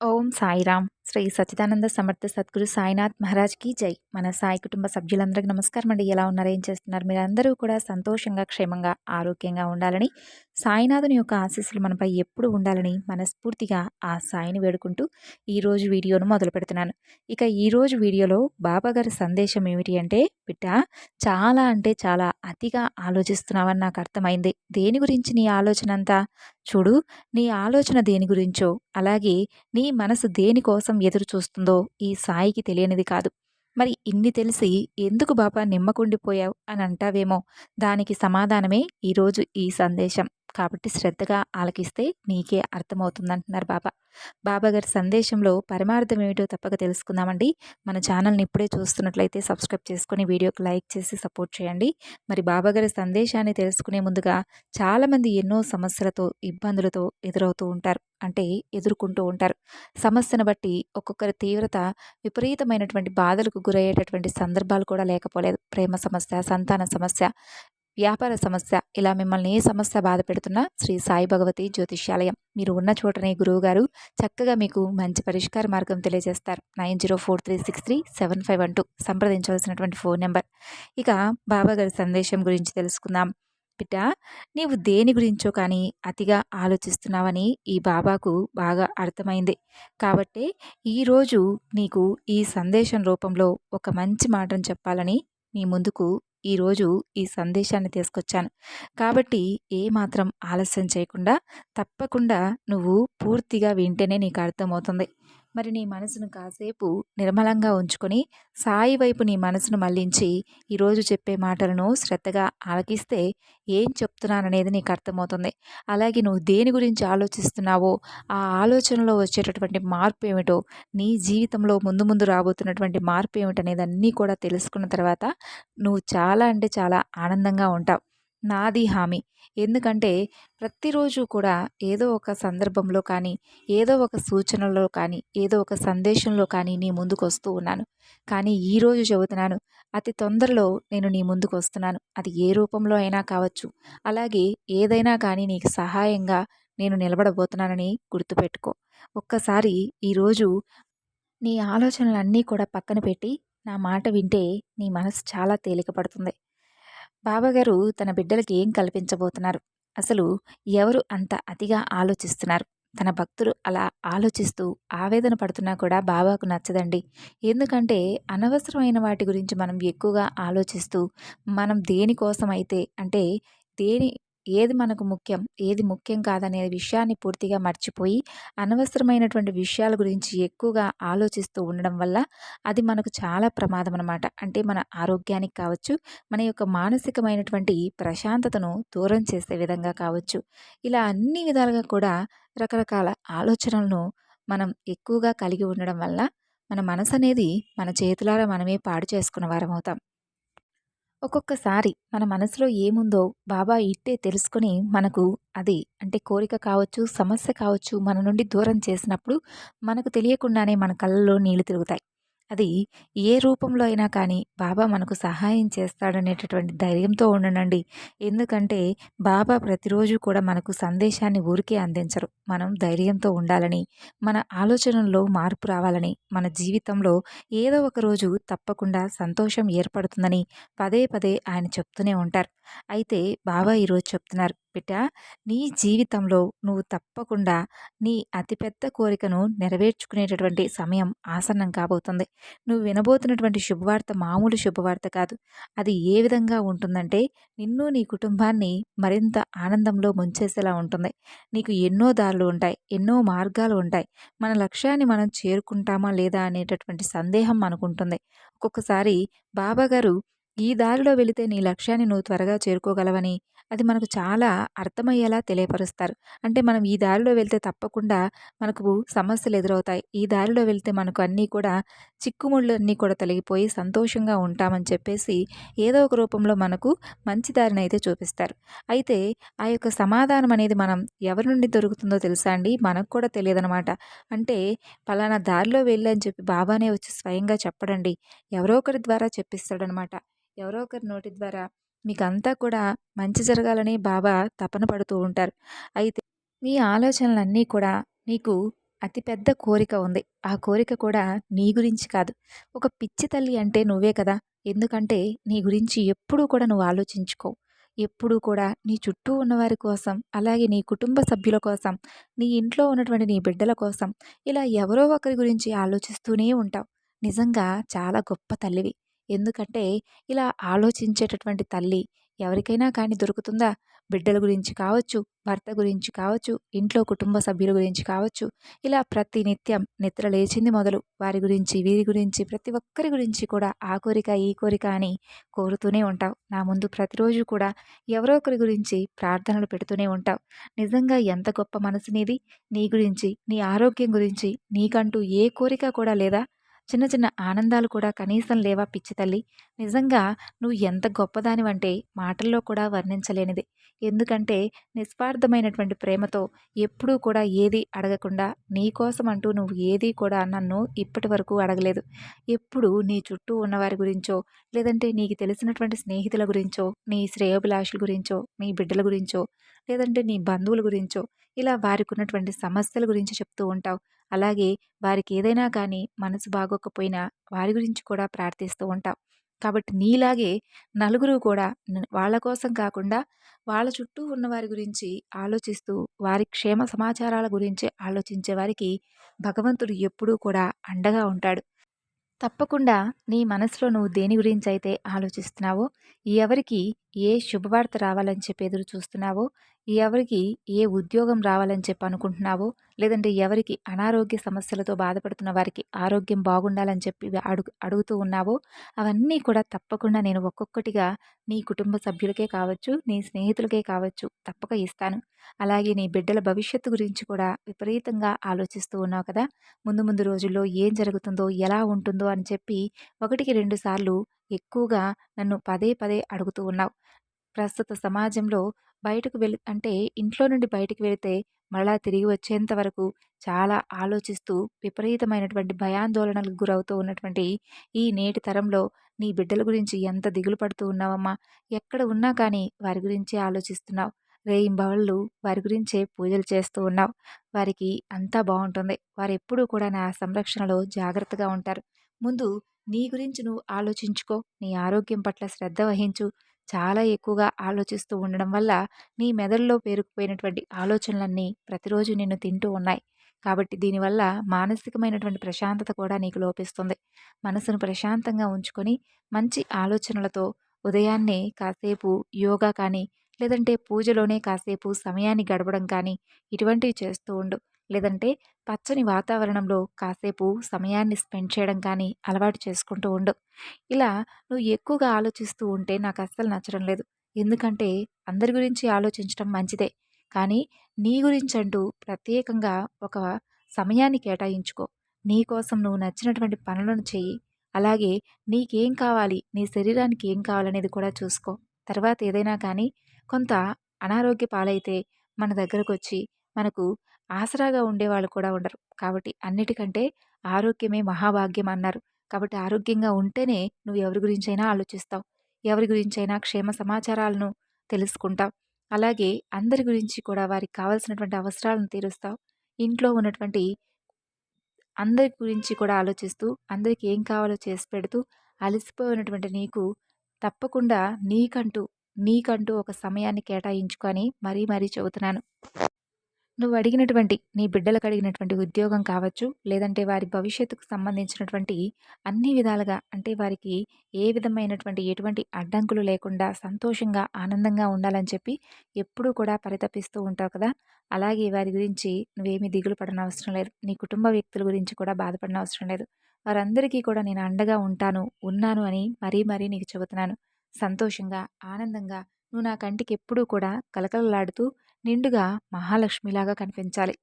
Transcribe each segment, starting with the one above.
ఓం సాయిరామ్ శ్రీ సచ్చిదానంద సమర్థ సద్గురు సాయినాథ్ మహారాజ్కి జై. మన సాయి కుటుంబ సభ్యులందరికీ నమస్కారం అండి. ఎలా ఉన్నారు? ఏం చేస్తున్నారు? మీరందరూ కూడా సంతోషంగా క్షేమంగా ఆరోగ్యంగా ఉండాలని సాయినాథుని యొక్క ఆశీస్సులు మనపై ఎప్పుడు ఉండాలని మనస్ఫూర్తిగా ఆ సాయిని వేడుకుంటూ ఈరోజు వీడియోను మొదలు పెడుతున్నాను. ఇక ఈరోజు వీడియోలో బాబా గారి సందేశం ఏమిటి అంటే బిడ్డ చాలా అంటే చాలా అతిగా ఆలోచిస్తున్నావని నాకు అర్థమైంది. దేని గురించి నీ ఆలోచన అంతా చూడు నీ ఆలోచన దేని గురించో అలాగే నీ మనసు దేనికోసం ఎదురు చూస్తుందో ఈ సాయికి తెలియనిది కాదు. మరి ఇన్ని తెలిసి ఎందుకు బాబా నిమ్మకుండిపోయావు? అని అంటావేమో. దానికి సమాధానమే ఈరోజు ఈ సందేశం. కాబట్టి శ్రద్ధగా ఆలకిస్తే నీకే అర్థమవుతుందంటున్నారు బాబా. బాబా గారి సందేశంలో పరమార్థం ఏమిటో తప్పక తెలుసుకుందామండి. మన ఛానల్ని ఇప్పుడే చూస్తున్నట్లయితే సబ్స్క్రైబ్ చేసుకుని వీడియోకి లైక్ చేసి సపోర్ట్ చేయండి. మరి బాబా గారి సందేశాన్ని తెలుసుకునే ముందుగా చాలామంది ఎన్నో సమస్యలతో ఇబ్బందులతో ఎదురవుతూ ఉంటారు. అంటే ఎదుర్కొంటూ ఉంటారు. సమస్యను బట్టి ఒక్కొక్కరి తీవ్రత విపరీతమైనటువంటి బాధలకు గురయ్యేటటువంటి సందర్భాలు కూడా లేకపోలేదు. ప్రేమ సమస్య సంతాన సమస్య వ్యాపార సమస్య ఇలా మిమ్మల్ని ఏ సమస్య బాధ పెడుతున్నా శ్రీ సాయి భగవతి జ్యోతిష్యాలయం. మీరు ఉన్న చోటనే గురువు గారు చక్కగా మీకు మంచి పరిష్కార మార్గం తెలియజేస్తారు. Nine zero four three six three seven five one two సంప్రదించవలసినటువంటి phone number. ఇక బాబా గారి సందేశం గురించి తెలుసుకుందాం. బిడ్డ నీవు దేని గురించో కానీ అతిగా ఆలోచిస్తున్నావని ఈ బాబాకు బాగా అర్థమైంది. కాబట్టి ఈరోజు నీకు ఈ సందేశం రూపంలో ఒక మంచి మాటను చెప్పాలని నీ ముందుకు ఈరోజు ఈ సందేశాన్ని తీసుకొచ్చాను. కాబట్టి ఏమాత్రం ఆలస్యం చేయకుండా తప్పకుండా నువ్వు పూర్తిగా వింటేనే నీకు అర్థమవుతుంది. మరి నీ మనసును కాసేపు నిర్మలంగా ఉంచుకొని సాయి వైపు నీ మనసును మళ్ళించి ఈరోజు చెప్పే మాటలను శ్రద్ధగా ఆలకిస్తే ఏం చెప్తున్నాననేది నీకు అర్థమవుతుంది. అలాగే నువ్వు దేని గురించి ఆలోచిస్తున్నావో ఆ ఆలోచనలో వచ్చేటటువంటి మార్పు ఏమిటో నీ జీవితంలో ముందు ముందు రాబోతున్నటువంటి మార్పు ఏమిటనేది అన్నీ కూడా తెలుసుకున్న తర్వాత నువ్వు చాలా అంటే చాలా ఆనందంగా ఉంటావు. నాది హామీ. ఎందుకంటే ప్రతిరోజు కూడా ఏదో ఒక సందర్భంలో కానీ ఏదో ఒక సూచనలో కానీ ఏదో ఒక సందేశంలో కానీ నీ ముందుకు వస్తూ ఉన్నాను. కానీ ఈరోజు చెబుతున్నాను అతి తొందరలో నేను నీ ముందుకు వస్తున్నాను. అది ఏ రూపంలో అయినా కావచ్చు. అలాగే ఏదైనా కానీ నీకు సహాయంగా నేను నిలబడబోతున్నానని గుర్తుపెట్టుకో. ఒక్కసారి ఈరోజు నీ ఆలోచనలన్నీ కూడా పక్కన పెట్టి నా మాట వింటే నీ మనసు చాలా తేలిక పడుతుంది బాబాగారు తన బిడ్డలకి ఏం కల్పించబోతున్నారు? అసలు ఎవరు అంత అతిగా ఆలోచిస్తున్నారు? తన భక్తులు అలా ఆలోచిస్తూ ఆవేదన పడుతున్నా కూడా బాబాకు నచ్చదండి. ఎందుకంటే అనవసరమైన వాటి గురించి మనం ఎక్కువగా ఆలోచిస్తూ మనం దేనికోసం అయితే అంటే దేని ఏది మనకు ముఖ్యం ఏది ముఖ్యం కాదనే విషయాన్ని పూర్తిగా మర్చిపోయి అనవసరమైనటువంటి విషయాల గురించి ఎక్కువగా ఆలోచిస్తూ ఉండడం వల్ల అది మనకు చాలా ప్రమాదం అనమాట అంటే మన ఆరోగ్యానికి కావచ్చు మన యొక్క మానసికమైనటువంటి ప్రశాంతతను దూరం చేసే విధంగా కావచ్చు. ఇలా అన్ని విధాలుగా కూడా రకరకాల ఆలోచనలను మనం ఎక్కువగా కలిగి ఉండడం వల్ల మన మనసు అనేది మన చేతులారా మనమే పాడు చేసుకున్న వారం అవుతాం ఒక్కొక్కసారి మన మనసులో ఏముందో బాబా ఇట్టే తెలుసుకొని మనకు అది అంటే కోరిక కావచ్చు సమస్య కావచ్చు మన నుండి దూరం చేసినప్పుడు మనకు తెలియకుండానే మన కళ్ళలో నీళ్ళు తిరుగుతాయి. అది ఏ రూపంలో అయినా కానీ బాబా మనకు సహాయం చేస్తాడనేటటువంటి ధైర్యంతో ఉండనండి. ఎందుకంటే బాబా ప్రతిరోజు కూడా మనకు సందేశాన్ని ఊరికే అందించరు. మనం ధైర్యంతో ఉండాలని మన ఆలోచనల్లో మార్పు రావాలని మన జీవితంలో ఏదో ఒక రోజు తప్పకుండా సంతోషం ఏర్పడుతుందని పదే పదే ఆయన చెప్తూనే ఉంటారు. అయితే బాబా ఈరోజు చెప్తున్నారు బిడ్డ నీ జీవితంలో నువ్వు తప్పకుండా నీ అతిపెద్ద కోరికను నెరవేర్చుకునేటటువంటి సమయం ఆసన్నం కాబోతుంది. నువ్వు వినబోతున్నటువంటి శుభవార్త మామూలు శుభవార్త కాదు. అది ఏ విధంగా ఉంటుందంటే నిన్ను నీ కుటుంబాన్ని మరింత ఆనందంలో ముంచేసేలా ఉంటుంది. నీకు ఎన్నో దారులు ఉంటాయి ఎన్నో మార్గాలు ఉంటాయి. మన లక్ష్యాన్ని మనం చేరుకుంటామా లేదా అనేటటువంటి సందేహం మనకుంటుంది. ఒక్కొక్కసారి బాబాగారు ఈ దారిలో వెళితే నీ లక్ష్యాన్ని నువ్వు త్వరగా చేరుకోగలవని అది మనకు చాలా అర్థమయ్యేలా తెలియపరుస్తారు. అంటే మనం ఈ దారిలో వెళ్తే తప్పకుండా మనకు సమస్యలు ఎదురవుతాయి. ఈ దారిలో వెళ్తే మనకు అన్నీ కూడా చిక్కుముళ్ళు అన్నీ కూడా తొలగిపోయి సంతోషంగా ఉంటామని చెప్పేసి ఏదో ఒక రూపంలో మనకు మంచి దారిని అయితే చూపిస్తారు. అయితే ఆ యొక్క సమాధానం అనేది మనం ఎవరి నుండి దొరుకుతుందో తెలుసా అండి? మనకు కూడా తెలియదనమాట అంటే పలానా దారిలో వెళ్ళని చెప్పి బాబానే వచ్చి స్వయంగా చెప్పడండి. ఎవరో ఒకరి ద్వారా చెప్పిస్తాడనమాట ఎవరో ఒకరి నోటి ద్వారా మీకంతా కూడా మంచి జరగాలని బాబా తపన పడుతూ ఉంటారు అయితే నీ ఆలోచనలన్నీ కూడా నీకు అతిపెద్ద కోరిక ఉంది. ఆ కోరిక కూడా నీ గురించి కాదు. ఒక పిచ్చి తల్లి అంటే నువ్వే కదా! ఎందుకంటే నీ గురించి ఎప్పుడూ కూడా నువ్వు ఆలోచించుకోవు. ఎప్పుడూ కూడా నీ చుట్టూ ఉన్నవారి కోసం, అలాగే నీ కుటుంబ సభ్యుల కోసం, నీ ఇంట్లో ఉన్నటువంటి నీ బిడ్డల కోసం, ఇలా ఎవరో ఒకరి గురించి ఆలోచిస్తూనే ఉంటావు. నిజంగా చాలా గొప్ప తల్లివి. ఎందుకంటే ఇలా ఆలోచించేటటువంటి తల్లి ఎవరికైనా కానీ దొరుకుతుందా? బిడ్డల గురించి కావచ్చు, భర్త గురించి కావచ్చు, ఇంట్లో కుటుంబ సభ్యుల గురించి కావచ్చు, ఇలా ప్రతి నిత్యం నిద్ర లేచింది మొదలు వారి గురించి, వీరి గురించి, ప్రతి ఒక్కరి గురించి కూడా ఆ కోరిక, ఈ కోరిక అని కోరుతూనే ఉంటావు. నా ముందు ప్రతిరోజు కూడా ఎవరో ఒకరి గురించి ప్రార్థనలు పెడుతూనే ఉంటావు. నిజంగా ఎంత గొప్ప మనసు నీది? నీ గురించి, నీ ఆరోగ్యం గురించి నీకంటూ ఏ కోరిక కూడా లేదా? చిన్న చిన్న ఆనందాలు కూడా కనీసం లేవా పిచ్చి తల్లి? నిజంగా నువ్వు ఎంత గొప్పదానివంటే మాటల్లో కూడా వర్ణించలేనిది. ఎందుకంటే నిస్వార్థమైనటువంటి ప్రేమతో ఎప్పుడూ కూడా ఏది అడగకుండా నీకోసం అంటూ నువ్వు ఏది కూడా నన్ను ఇప్పటి వరకు అడగలేదు. ఎప్పుడు నీ చుట్టూ ఉన్నవారి గురించో లేదంటే నీకు తెలిసినటువంటి స్నేహితుల గురించో నీ శ్రేయోభిలాషుల గురించో నీ బిడ్డల గురించో లేదంటే నీ బంధువుల గురించో ఇలా వారికి ఉన్నటువంటి సమస్యల గురించి చెప్తూ ఉంటావు. అలాగే వారికి ఏదైనా కానీ మనసు బాగోకపోయినా వారి గురించి కూడా ప్రార్థిస్తూ ఉంటావు. కాబట్టి నీలాగే నలుగురు కూడా వాళ్ళ కోసం కాకుండా వాళ్ళ చుట్టూ ఉన్న వారి గురించి ఆలోచిస్తూ వారి క్షేమ సమాచారాల గురించి ఆలోచించే వారికి భగవంతుడు ఎప్పుడూ కూడా అండగా ఉంటాడు. తప్పకుండా నీ మనసులో నువ్వు దేని గురించి అయితే ఆలోచిస్తున్నావో ఎవరికి ఏ శుభవార్త రావాలని చెప్పి ఎదురు చూస్తున్నావో? ఎవరికి ఏ ఉద్యోగం రావాలని చెప్పి అనుకుంటున్నావో? లేదంటే ఎవరికి అనారోగ్య సమస్యలతో బాధపడుతున్న వారికి ఆరోగ్యం బాగుండాలని చెప్పి అడుగు అడుగుతూ ఉన్నావో? అవన్నీ కూడా తప్పకుండా నేను ఒక్కొక్కటిగా నీ కుటుంబ సభ్యులకే కావచ్చు నీ స్నేహితులకే కావచ్చు తప్పక ఇస్తాను. అలాగే నీ బిడ్డల భవిష్యత్తు గురించి కూడా విపరీతంగా ఆలోచిస్తూ ఉన్నావు కదా? ముందు ముందు రోజుల్లో ఏం జరుగుతుందో ఎలా ఉంటుందో అని చెప్పి ఒకటికి రెండు సార్లు ఎక్కువగా నన్ను పదే పదే అడుగుతూ ఉన్నావు. ప్రస్తుత సమాజంలో బయటకు వెళ్ అంటే ఇంట్లో నుండి బయటకు వెళితే మళ్ళా తిరిగి వచ్చేంత వరకు చాలా ఆలోచిస్తూ విపరీతమైనటువంటి భయాందోళనలకు గురవుతూ ఉన్నటువంటి ఈ నేటి తరంలో నీ బిడ్డల గురించి ఎంత దిగులు పడుతూ ఉన్నావమ్మా? ఎక్కడ ఉన్నా కానీ వారి గురించే ఆలోచిస్తున్నావు. రేయింబవళ్ళు వారి గురించే పూజలు చేస్తూ ఉన్నావు. వారికి అంతా బాగుంటుంది. వారు ఎప్పుడూ కూడా నా సంరక్షణలో జాగ్రత్తగా ఉంటారు. ముందు నీ గురించి నువ్వు ఆలోచించుకో. నీ ఆరోగ్యం పట్ల శ్రద్ధ వహించు. చాలా ఎక్కువగా ఆలోచిస్తూ ఉండడం వల్ల నీ మెదడులో పేరుకుపోయినటువంటి ఆలోచనలన్నీ ప్రతిరోజు నిన్ను తింటూ ఉన్నాయి. కాబట్టి దీనివల్ల మానసికమైనటువంటి ప్రశాంతత కూడా నీకు లోపిస్తుంది. మనసును ప్రశాంతంగా ఉంచుకొని మంచి ఆలోచనలతో ఉదయాన్నే కాసేపు యోగా కానీ లేదంటే పూజలోనే కాసేపు సమయాన్ని గడపడం కానీ ఇటువంటివి చేస్తూ ఉండు. లేదంటే పచ్చని వాతావరణంలో కాసేపు సమయాన్ని స్పెండ్ చేయడం కానీ అలవాటు చేసుకుంటూ ఉండు. ఇలా నువ్వు ఎక్కువగా ఆలోచిస్తూ ఉంటే నాకు అస్సలు నచ్చడం లేదు. ఎందుకంటే అందరి గురించి ఆలోచించడం మంచిదే. కానీ నీ గురించి అంటూ ప్రత్యేకంగా ఒక సమయాన్ని కేటాయించుకో. నీ కోసం నువ్వు నచ్చినటువంటి పనులను చెయ్యి. అలాగే నీకేం కావాలి నీ శరీరానికి ఏం కావాలనేది కూడా చూసుకో. తర్వాత ఏదైనా కానీ కొంత అనారోగ్య పాలైతే మన దగ్గరకు వచ్చి మనకు ఆసరాగా ఉండేవాళ్ళు కూడా ఉండరు. కాబట్టి అన్నిటికంటే ఆరోగ్యమే మహాభాగ్యం అన్నారు. కాబట్టి ఆరోగ్యంగా ఉంటేనే నువ్వు ఎవరి గురించైనా ఆలోచిస్తావు. ఎవరి గురించైనా క్షేమ సమాచారాలను తెలుసుకుంటావు. అలాగే అందరి గురించి కూడా వారికి కావాల్సినటువంటి అవసరాలను తీరుస్తావు. ఇంట్లో ఉన్నటువంటి అందరి గురించి కూడా ఆలోచిస్తూ అందరికి ఏం కావాలో చేసి పెడుతూ అలసిపోయినటువంటి నీకు తప్పకుండా నీకంటూ నీకంటూ ఒక సమయాన్ని కేటాయించుకొని మరీ మరీ చెబుతున్నాను. నువ్వు అడిగినటువంటి నీ బిడ్డలకు అడిగినటువంటి ఉద్యోగం కావచ్చు లేదంటే వారి భవిష్యత్తుకు సంబంధించినటువంటి అన్ని విధాలుగా అంటే వారికి ఏ విధమైనటువంటి ఎటువంటి అడ్డంకులు లేకుండా సంతోషంగా ఆనందంగా ఉండాలని చెప్పి ఎప్పుడూ కూడా పరితపిస్తూ ఉంటావు కదా? అలాగే వారి గురించి నువ్వేమీ దిగులు పడనవసరం అవసరం లేదు. నీ కుటుంబ వ్యక్తుల గురించి కూడా బాధపడిన అవసరం లేదు. వారందరికీ కూడా నేను అండగా ఉంటాను ఉన్నాను అని మరీ మరీ నీకు చెబుతున్నాను. సంతోషంగా ఆనందంగా నువ్వు నా కంటికి ఎప్పుడూ కూడా కలకలలాడుతూ నిండుగా మహాలక్ష్మిలాగా కనిపించాలి.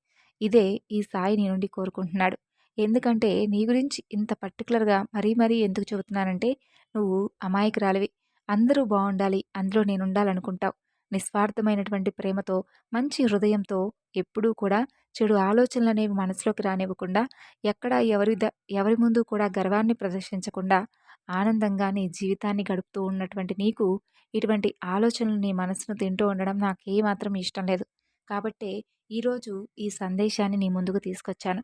ఇదే ఈ సాయి నీ నుండి కోరుకుంటున్నాడు. ఎందుకంటే నీ గురించి ఇంత పర్టికులర్గా మరీ మరీ ఎందుకు చెబుతున్నానంటే నువ్వు అమాయకురాలివి. అందరూ బాగుండాలి అందులో నేను ఉండాలనుకుంటావు నిస్వార్థమైనటువంటి ప్రేమతో మంచి హృదయంతో ఎప్పుడూ కూడా చెడు ఆలోచనలు అనేవి మనసులోకి రానివ్వకుండా ఎక్కడ ఎవరి ద ఎవరి ముందు కూడా గర్వాన్ని ప్రదర్శించకుండా ఆనందంగా నీ జీవితాన్ని గడుపుతూ ఉన్నటువంటి నీకు ఇటువంటి ఆలోచనలు నీ మనసును తింటూ ఉండడం నాకు ఏమాత్రం ఇష్టం లేదు. కాబట్టే ఈరోజు ఈ సందేశాన్ని నీ ముందుకు తీసుకొచ్చాను.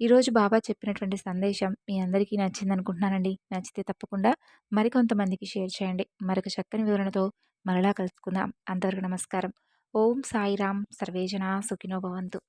ఈరోజు బాబా చెప్పినటువంటి సందేశం మీ అందరికీ నచ్చింది అనుకుంటున్నానండి నచ్చితే తప్పకుండా మరికొంతమందికి షేర్ చేయండి. మరొక చక్కని వివరణతో మరలా కలుసుకుందాం. అంతవరకు నమస్కారం. ఓం సాయిరామ్ సర్వేజన సుఖినో భవంతు.